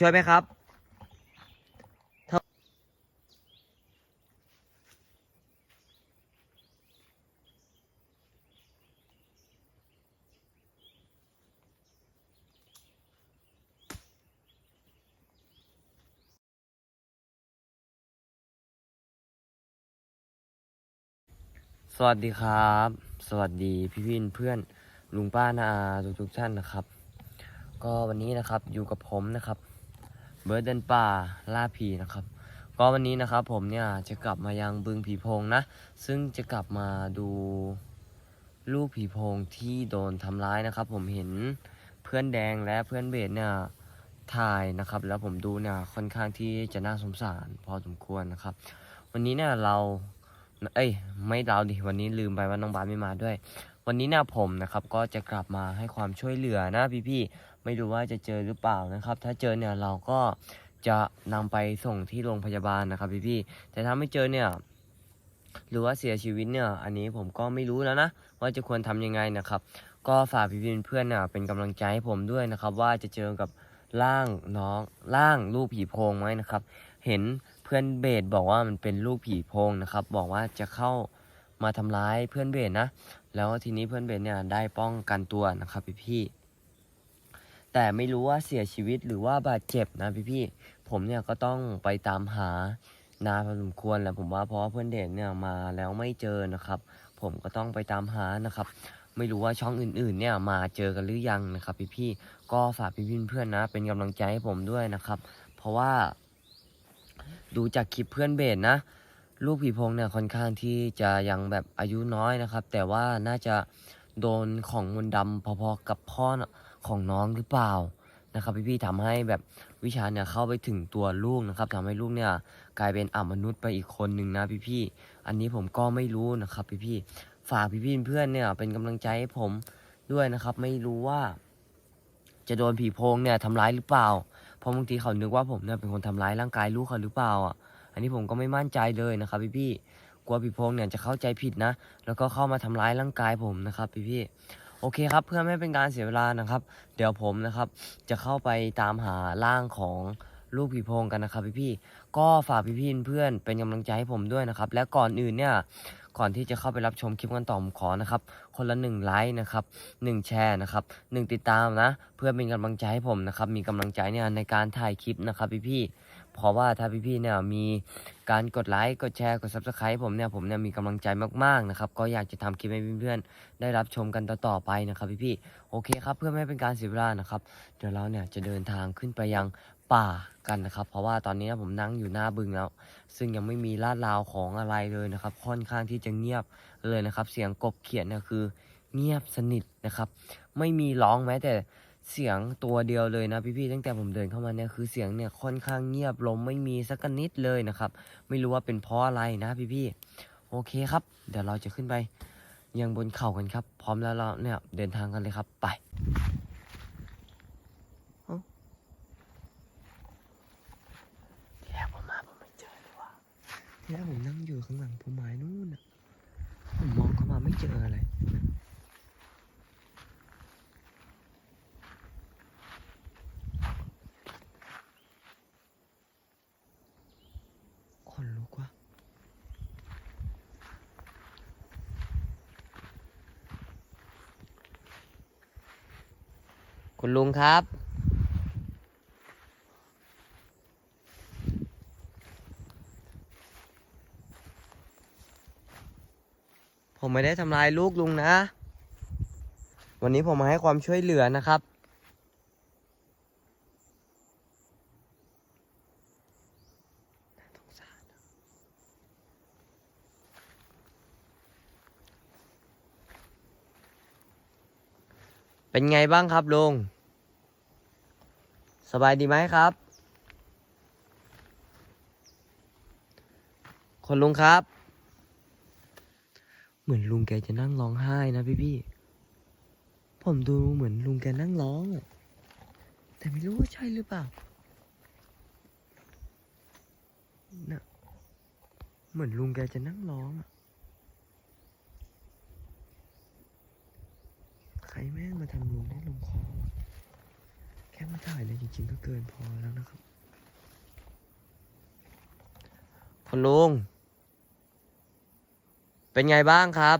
ช่วยไหมครับสวัสดีครับ สวัสดีพี่วินเพื่อนลุงป้านาทุกทุกท่านนะครับ ก็วันนี้นะครับอยู่กับผมนะครับ เบิร์ดเดินป่าล่าผีนะครับ ก็วันนี้นะครับผมเนี่ยจะกลับมายังบึงผีโพงนะ ซึ่งจะกลับมาดูลูกผีโพงที่โดนทำร้ายนะครับ ผมเห็นเพื่อนแดงและเพื่อนเบสเนี่ยถ่ายนะครับ แล้วผมดูเนี่ยค่อนข้างที่จะน่าสงสารพอสมควรนะครับ วันนี้เนี่ยเราเอ้ยไม่เราดิวันนี้ลืมไปว่าน้องบาสไม่มาด้วย วันนี้เนี่ยผมนะครับก็จะกลับมาให้ความช่วยเหลือนะพี่ๆ ไม่รู้ว่าจะเจอหรือเปล่านะครับ ถ้าเจอเนี่ยเราก็จะนำไปส่งที่โรงพยาบาลนะครับพี่ๆแต่ถ้าไม่เจอเนี่ยหรือว่าเสียชีวิตเนี่ย อันนี้ผมก็ไม่รู้แล้วนะ ว่าจะควรทำยังไงนะครับ ก็ฝากพี่ๆเพื่อนๆเน่ยเป็นกำลังใจให้ผมด้วยนะครับ ว่าจะเจอกับร่างน้องร่างลูกผีโพงไหมนะครับ เห็นเพื่อนเบสบอกว่ามันเป็นลูกผีโพงนะครับ บอกว่าจะเข้ามาทำร้ายเพื่อนเบสนะ แล้วทีนี้เพื่อนเบสเนี่ยได้ป้องกันตัวนะครับพี่ๆ แต่ไม่รู้ว่าเสียชีวิตหรือว่าบาดเจ็บนะพี่ๆผมเนี่ยก็ต้องไปตามหานานพอสมควรแหละผมว่าเพราะเพื่อนเดชเนี่ยมาแล้วไม่เจอนะครับ ผมก็ต้องไปตามหานะครับ ไม่รู้ว่าช่องอื่นๆเนี่ยมาเจอกันหรือยังนะครับพี่ๆก็ฝากพี่ๆเพื่อนๆนะ เป็นกำลังใจให้ผมด้วยนะครับ เพราะว่า ดูจากคลิปเพื่อนเบสนะลูกผีพงเนี่ยค่อนข้างที่จะยังแบบอายุน้อยนะครับ แต่ว่าน่าจะโดนของมนต์ดำพอๆกับพ่อ ของน้องหรือเปล่านะครับพี่ๆทำให้แบบวิชาเนี่ยเข้าไปถึงตัวลูกนะครับทำให้ลูกเนี่ยกลายเป็นอมนุษย์ไปอีกคนหนึ่งนะพี่ๆอันนี้ผมก็ไม่รู้นะครับพี่ๆฝากพี่ๆเพื่อนเนี่ยเป็นกำลังใจให้ผมด้วยนะครับ ไม่รู้ว่า จะโดนผีโพงเนี่ยทำร้ายหรือเปล่าเพราะบางทีเขานึกว่าผมเนี่ยเป็นคนทำร้ายร่างกายลูกเขาหรือเปล่าอะอันนี้ผมก็ไม่มั่นใจเลยนะครับพี่พี่ๆกลัวผีโพงเนี่ยจะเข้าใจผิดนะ แล้วก็เข้ามาทำร้ายร่างกายผมนะครับพี่พี่ๆ โอเคครับเพื่อไม่ให้เป็นการเสียเวลานะครับ เดี๋ยวผมนะครับ จะเข้าไปตามหาร่างของลูกผีโพงกันนะครับพี่พี่ๆก็ฝากพี่พี่ๆเพื่อนเป็นกำลังใจให้ผมด้วยนะครับ และก่อนอื่นเนี่ยก่อนที่จะเข้าไปรับชมคลิปกันต่อผมขอนะครับ คนละหนึ่งไลค์นะครับหนึ่งแชร์นะครับหนึ่งติดตามนะ เพื่อเป็นกำลังใจให้ผมนะครับ มีกำลังใจเนี่ยในการถ่ายคลิปนะครับพี่ๆเพราะว่าถ้าพี่ๆเนี่ยมี การกดไลค์กดแชร์กด subscribe ผมเนี่ยผมเนี่ยมีกำลังใจมากๆนะครับก็อยากจะทำคลิปให้เพื่อนๆได้รับชมกันต่อๆไปนะครับพี่ๆโอเคครับเพื่อไม่ให้เป็นการเสียเวลานะครับเดี๋ยวเราเนี่ยจะเดินทางขึ้นไปยังป่ากันนะครับ เพราะว่าตอนนี้ผมนั่งอยู่หน้าบึงแล้ว ซึ่งยังไม่มีลาดราวของอะไรเลยนะครับ ค่อนข้างที่จะเงียบเลยนะครับ เสียงกบเขียนเนี่ยคือเงียบสนิทนะครับ ไม่มีร้องแม้แต่ เสียงตัวเดียวเลยนะพี่ๆตั้งแต่ผมเดินเข้ามาเนี่ยคือเสียงเนี่ยค่อนข้างเงียบลมไม่มีสักนิดเลยนะครับ ไม่รู้ว่าเป็นเพราะอะไรนะพี่ๆโอเคครับ เดี๋ยวเราจะขึ้นไปยังบนเขากันครับ พร้อมแล้วเราเนี่ยเดินทางกันเลยครับไปทีแรกผมมาผมไม่เจอเลยว่ะทีแรกผมนั่งอยู่ข้างหลังพุ่มไม้นู่นน่ะผมมองเข้ามาไม่เจออะไร นลุกว่ะคุณลุงครับ ผมไม่ได้ทำลายลูกลุงนะ วันนี้ผมมาให้ความช่วยเหลือนะครับ น่าสงสารอะ เป็นไงบ้างครับลุง สบายดีไหมครับ คนลุงครับ เหมือนลุงแกจะนั่งร้องไห้นะพี่พี่ผมดูเหมือนลุงแกนั่งร้องอะแต่ไม่รู้ว่าใช่หรือเปล่านะเหมือนลุงแกจะนั่งร้องอะใค รแม่งมาทำลุงได้ลงคอแค่มาถ่ายเลยจริงๆก็เกินพอแล้วนะครับคุณลุง เป็นไงบ้างครับ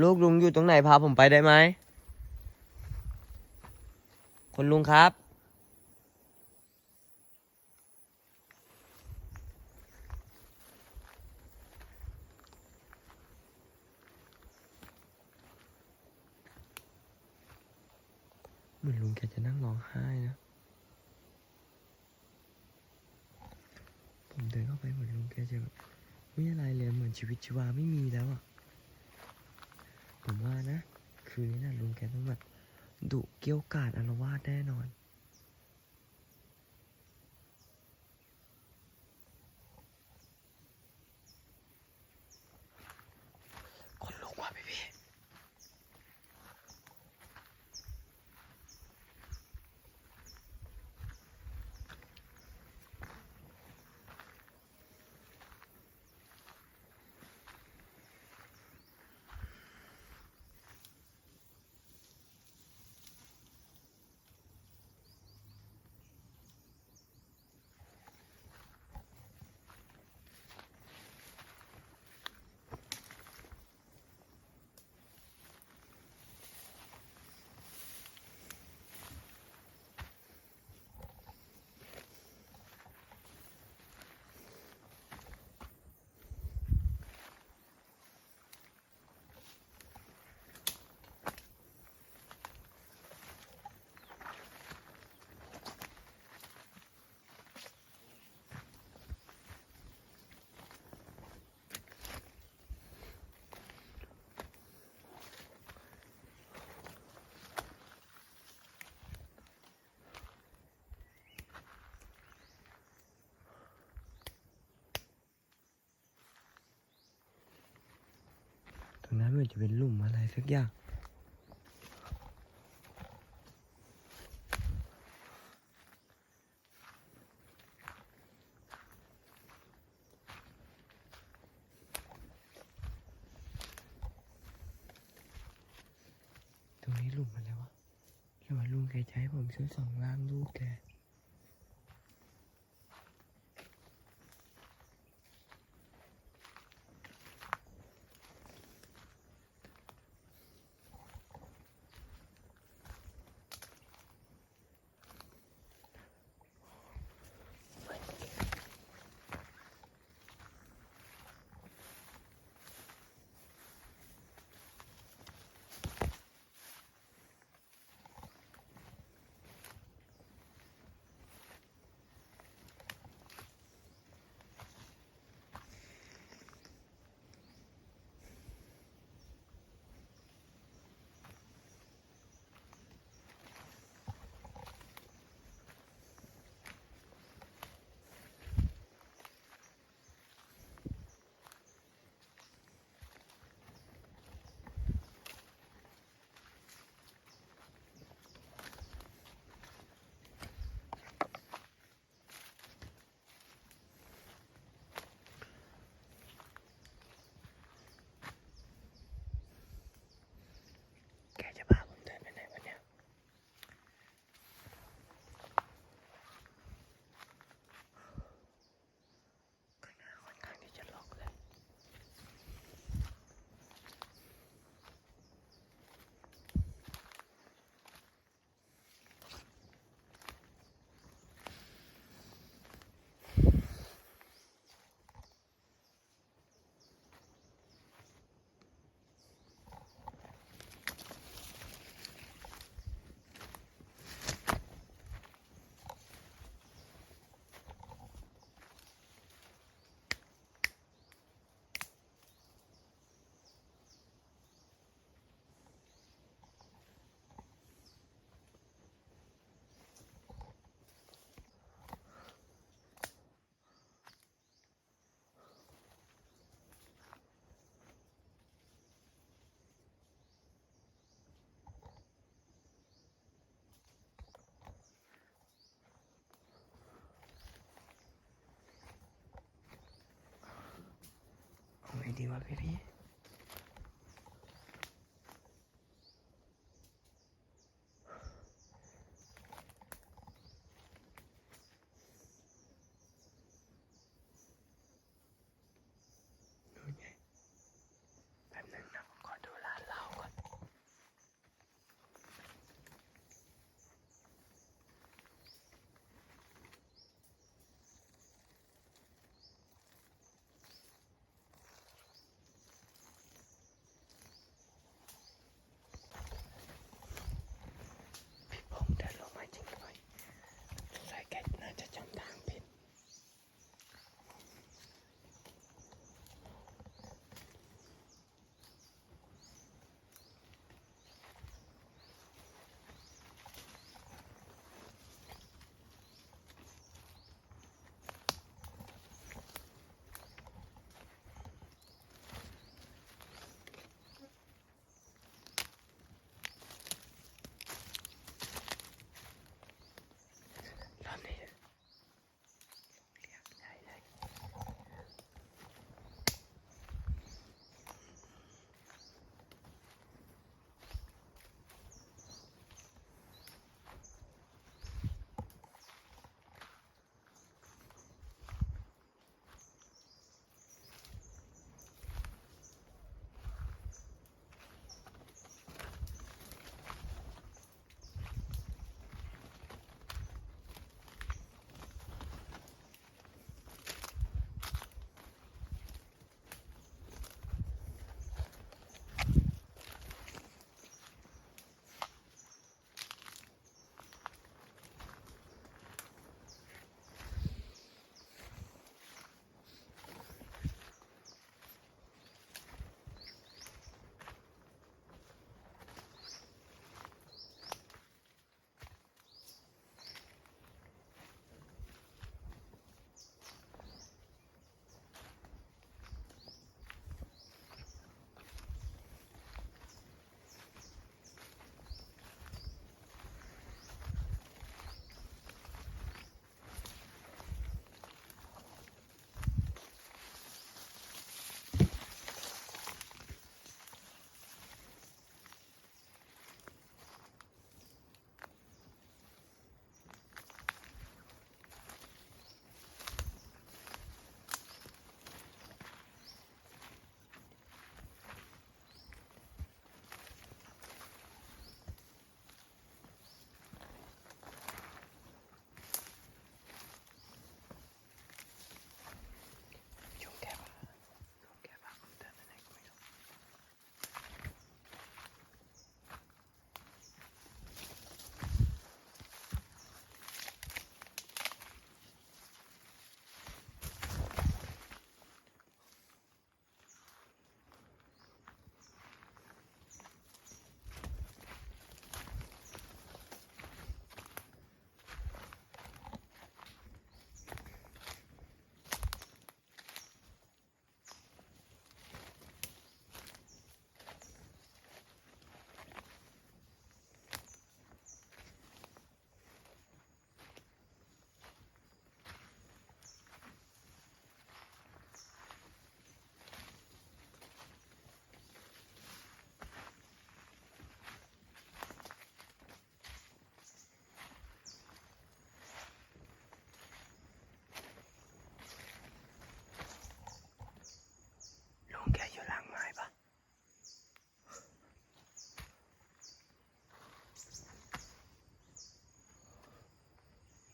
ลูกลุงอยู่ตรงไหนพาผมไปได้ไหมคุณลุงครับ เหมือนลุงแกจะนั่งร้องไห้นะ ผมเดินเข้าไปเหมือนลุงแกจะแบบไม่อะไรเลยเหมือนชีวิตชีวาไม่มีแล้วอะ ผมว่านะ คืนนี้นะลุงแกต้องแบบดุเกี้ยวกาดอารวาสแน่นอนคน ตรงนั้นมือนจะเป็นลุ่มอะไรสักอย่างตรงนี้ลุ่มอะไรวะหรือว่าลุงแกจะให้ผมช่วยส่องร่างลูกแก เอ cha, cha, cha.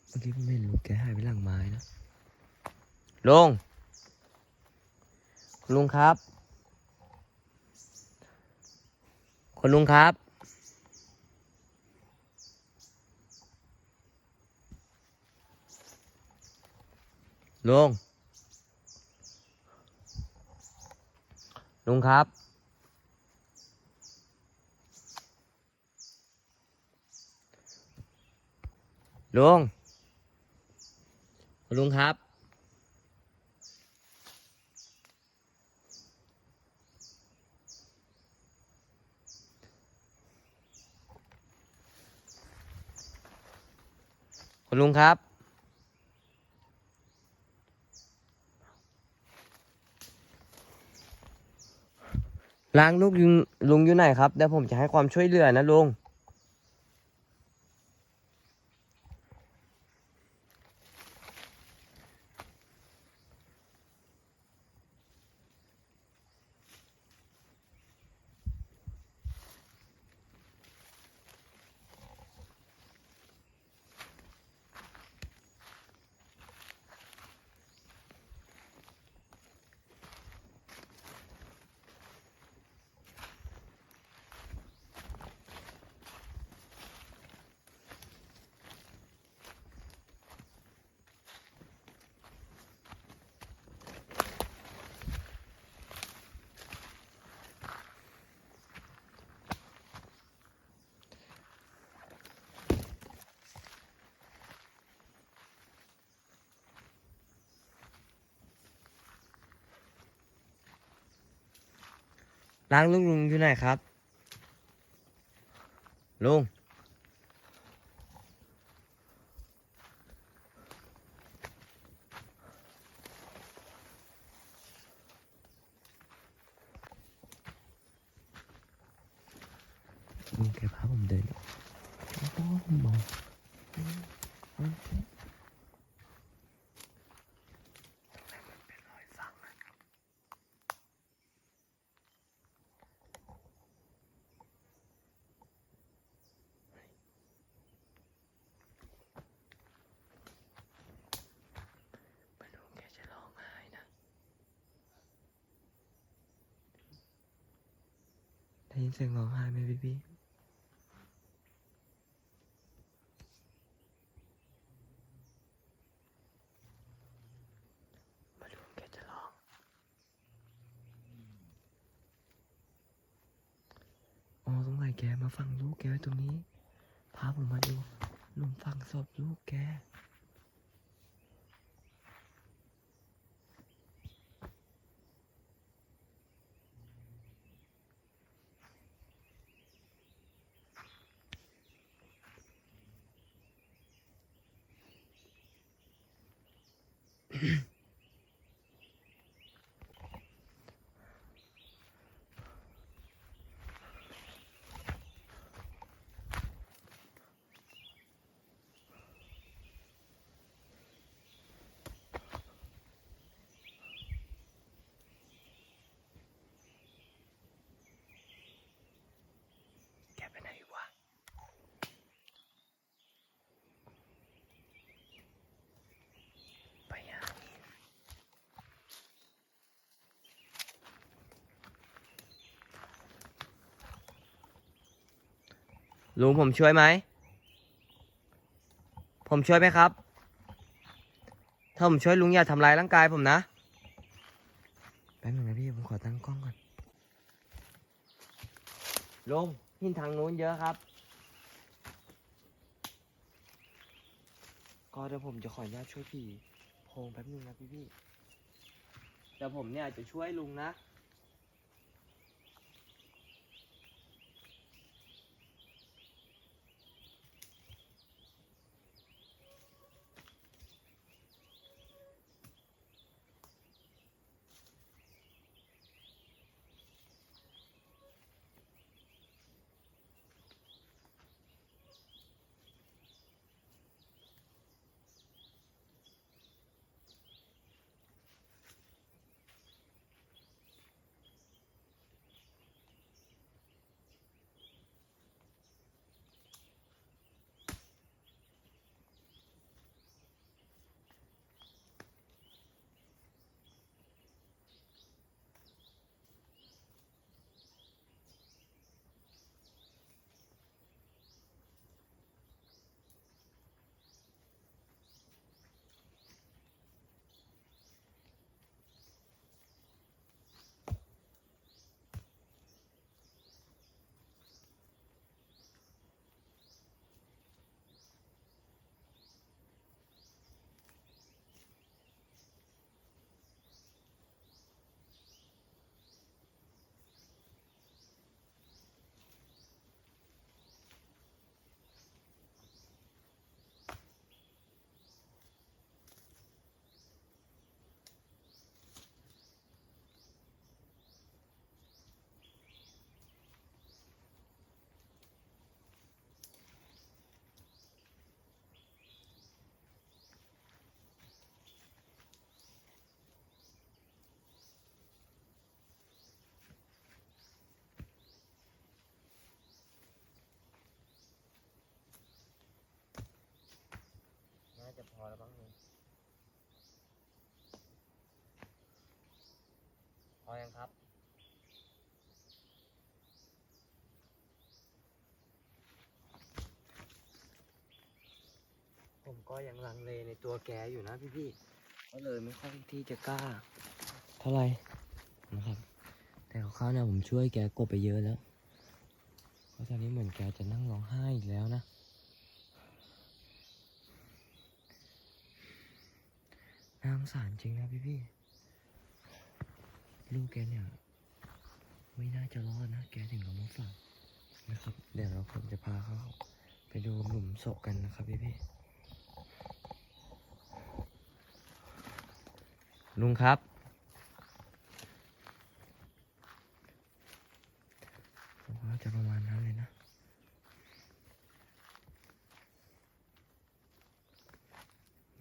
เมื่อกี้ผมเห็นลุงแกหายไปหลังไม้นะลุงคุณลุงครับ คุณลุงครับ ลุง ลุงครับลุง ลุงครับ คุณลุงครับ ล้างลูกยุงลุงอยู่ไหนครับเดี๋ยวผมจะให้ความช่วยเหลือนะลุง ล้างลูกลุงอยู่ไหนครับ ลุง ลุงแกพาผมเดินโอ้โหผมมองทำไมมันเป็นรอยสักอะ ไม่รู้แกจะร้องไห้นะ ได้ยินเสียงร้องไห้ไหมพี่พี่ม่รู้แกจะร้องอ๋อสงสัยแกมาฟังลูกแกไว้ตรงนี้ พาผมมาดูหลุมฝังศพลูกแก ลุงผมช่วยไหม ผมช่วยไหมครับ ถ้าผมช่วยลุงอย่าทำร้ายร่างกายผมนะ แป๊บนึงนะพี่ ผมขอตั้งกล้องก่อน ลุงหินทางนู้นเยอะครับ ก็เดี๋ยวผมจะขออนุญาตช่วยพี่โพงแป๊บนึงนะพี่พี่เดี๋ยวผมเนี่ยจะช่วยลุงนะ แล้วบ้พอยังครับผมก็ยังลังเลในตัวแกอยู่นะพี่พี่ก็เลยไม่ค่อยที่จะกล้า เท่าไหร่นะครับ แต่ของเาเนี่ยผมช่วยแกกบไปเยอะแล้วเพราะตอนนี้เหมือนแกจะนั่งร้องไห้อีกแล้วนะ สงสารจริงนะพี่พี่ลูกแกเนี่ย ไม่น่าจะรอดนะ แกถึงกับมาฝากนะครับ เดี๋ยวเราผมจะพาเขาไปดูหลุมศพกันนะครับพี่พี่ลุงครับ ผมว่าจะประมาณนั้นเลยนะ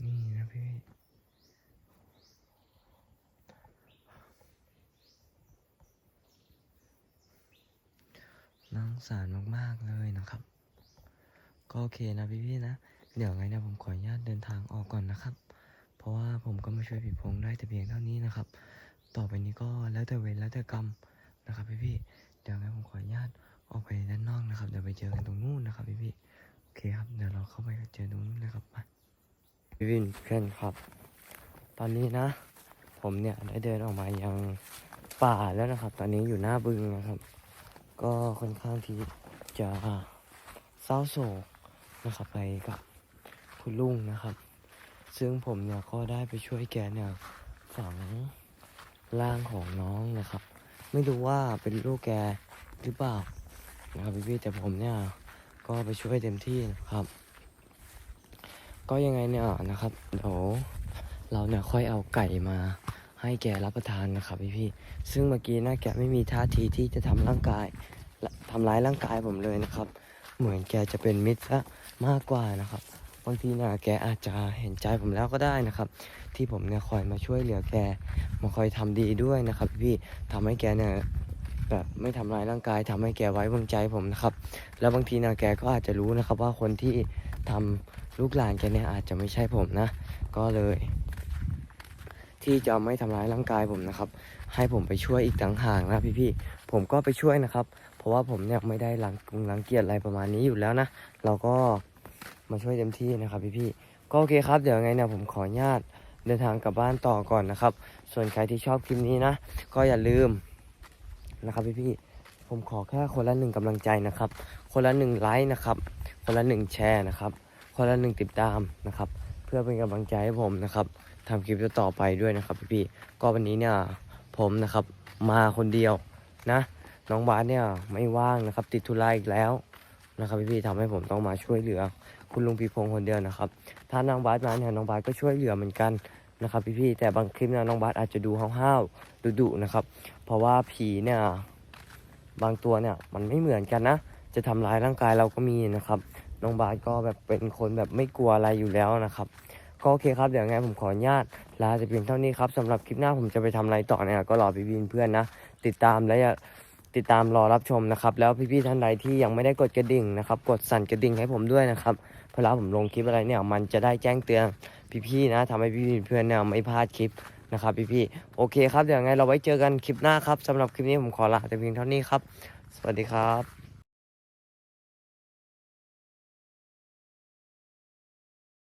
นี่นะพี่ น่าสงสารมากๆเลยนะครับ ก็โอเคนะพี่ๆนะ เดี๋ยวไงนี่ยผมขออนุญาตเดินทางออกก่อนนะครับ เพราะว่าผมก็มาช่วยผีโพงได้แต่เพียงเท่านี้นะครับ ต่อไปนี้ก็แล้วแต่เวรแล้วแต่กรรมนะครับพี่ๆเดี๋ยวไงผมขออนุญาตออกไปด้านนอกนะครับ เดี๋ยวไปเจอกันตรงนู้นนะครับพี่ๆโอเคครับเดี๋ยวเราเข้าไปเจอตรงนู้นนะครับไปพี่วินเพื่อนครับ ตอนนี้นะ ผมเนี่ยได้เดินออกมายังป่าแล้วนะครับ ตอนนี้อยู่หน้าบึงนะครับ ก็ค่อนข้างที่จะเศร้าโศกนะครับไปกับคุณลุงนะครับ ซึ่งผมเนี่ยก็ได้ไปช่วยแกเนี่ยฝังร่างของน้องนะครับ ไม่รู้ว่าเป็นลูกแกหรือเปล่านะครับพี่ๆแต่ผมเนี่ยก็ไปช่วยเต็มที่นะครับ ก็ยังไงเนี่ยนะครับเดี๋ยวเราเนี่ยค่อยเอาไก่มา ให้แกรับประทานนะครับพี่ๆซึ่งเมื่อกี้นะแกไม่มีท่าทีที่จะทำร่างกายและทำร้ายร่างกายผมเลยนะครับ เหมือนแกจะเป็นมิตรซะมากกว่านะครับบางทีนี่ยแกอาจจะเห็นใจผมแล้วก็ได้นะครับ ที่ผมเนี่ยคอยมาช่วยเหลือแกมาคอยทำดีด้วยนะครับพี่ทำให้แกเนี่ยแบบไม่ทำร้ายร่างกายทำให้แกไว้วางใจผมนะครับ แล้วบางทีนี่ยแกก็อาจจะรู้นะครับว่าคนที่ทำลูกหลานแกเนี่ยอาจจะไม่ใช่ผมนะ ก็เลย ที่จะไม่ทำร้ายร่างกายผมนะครับ ให้ผมไปช่วยอีกต่างหากนะพี่ๆผมก็ไปช่วยนะครับ เพราะว่าผมเนี่ยไม่ได้รังรังเกียจอะไรประมาณนี้อยู่แล้วนะ เราก็มาช่วยเต็มที่นะครับพี่ๆก็โอเคครับเดี๋ยวไงเนี่ยผมขออนุญาตเดินทางกลับบ้านต่อก่อนนะครับ ส่วนใครที่ชอบคลิปนี้นะ ก็อย่าลืมนะครับพี่ๆผมขอแค่คนละหนึ่งกำลังใจนะครับ คนละหนึ่งไลค์นะครับ คนละหนึ่งแชร์นะครับ คนละหนึ่งติดตามนะครับ เพื่อเป็นกำลังใจให้ผมนะครับ ทำคลิปต่อไปด้วยนะครับพี่ๆก็วันนี้เนี่ยผมนะครับมาคนเดียวนะ น้องบาสเนี่ยไม่ว่างนะครับ ติดธุระอีกแล้วนะครับพี่ๆทำให้ผมต้องมาช่วยเหลือ คุณลุงพีพงคนเดียวนะครับ ถ้าน้องบาสมาเนี่ยน้องบาสก็ช่วยเหลือเหมือนกันนะครับพี่ๆแต่บางคลิปเนี่ยน้องบาสอาจจะดูห้าวๆดุๆนะครับ เพราะว่าผีเนี่ยบางตัวเนี่ยมันไม่เหมือนกันนะ จะทำร้ายร่างกายเราก็มีนะครับ น้องบาสก็แบบเป็นคนแบบไม่กลัวอะไรอยู่แล้วนะครับ ก็โอเคครับเดี๋ยวไงผมขออนุญาตลาจะเพียงเท่านี้ครับสำหรับคลิปหน้าผมจะไปทำอะไรต่อเนี่ยก็รอพี่วินเพื่อนนะ ติดตามและอย่าติดตามรอรับชมนะครับ แล้วพี่ๆท่านใดที่ยังไม่ได้กดกระดิ่งนะครับ กดสั่นกระดิ่งให้ผมด้วยนะครับเวลาผมลงคลิปอะไรเนี่ยมันจะได้แจ้งเตือนพี่ๆนะทำให้พี่ๆเพื่อนเนี่ยไม่พลาดคลิปนะครับพี่ๆโอเคครับเดี๋ยวไงเราไว้เจอกันคลิปหน้าครับสำหรับคลิปนี้ผมขอลาแต่เพียงเท่านี้ครับ สวัสดีครับ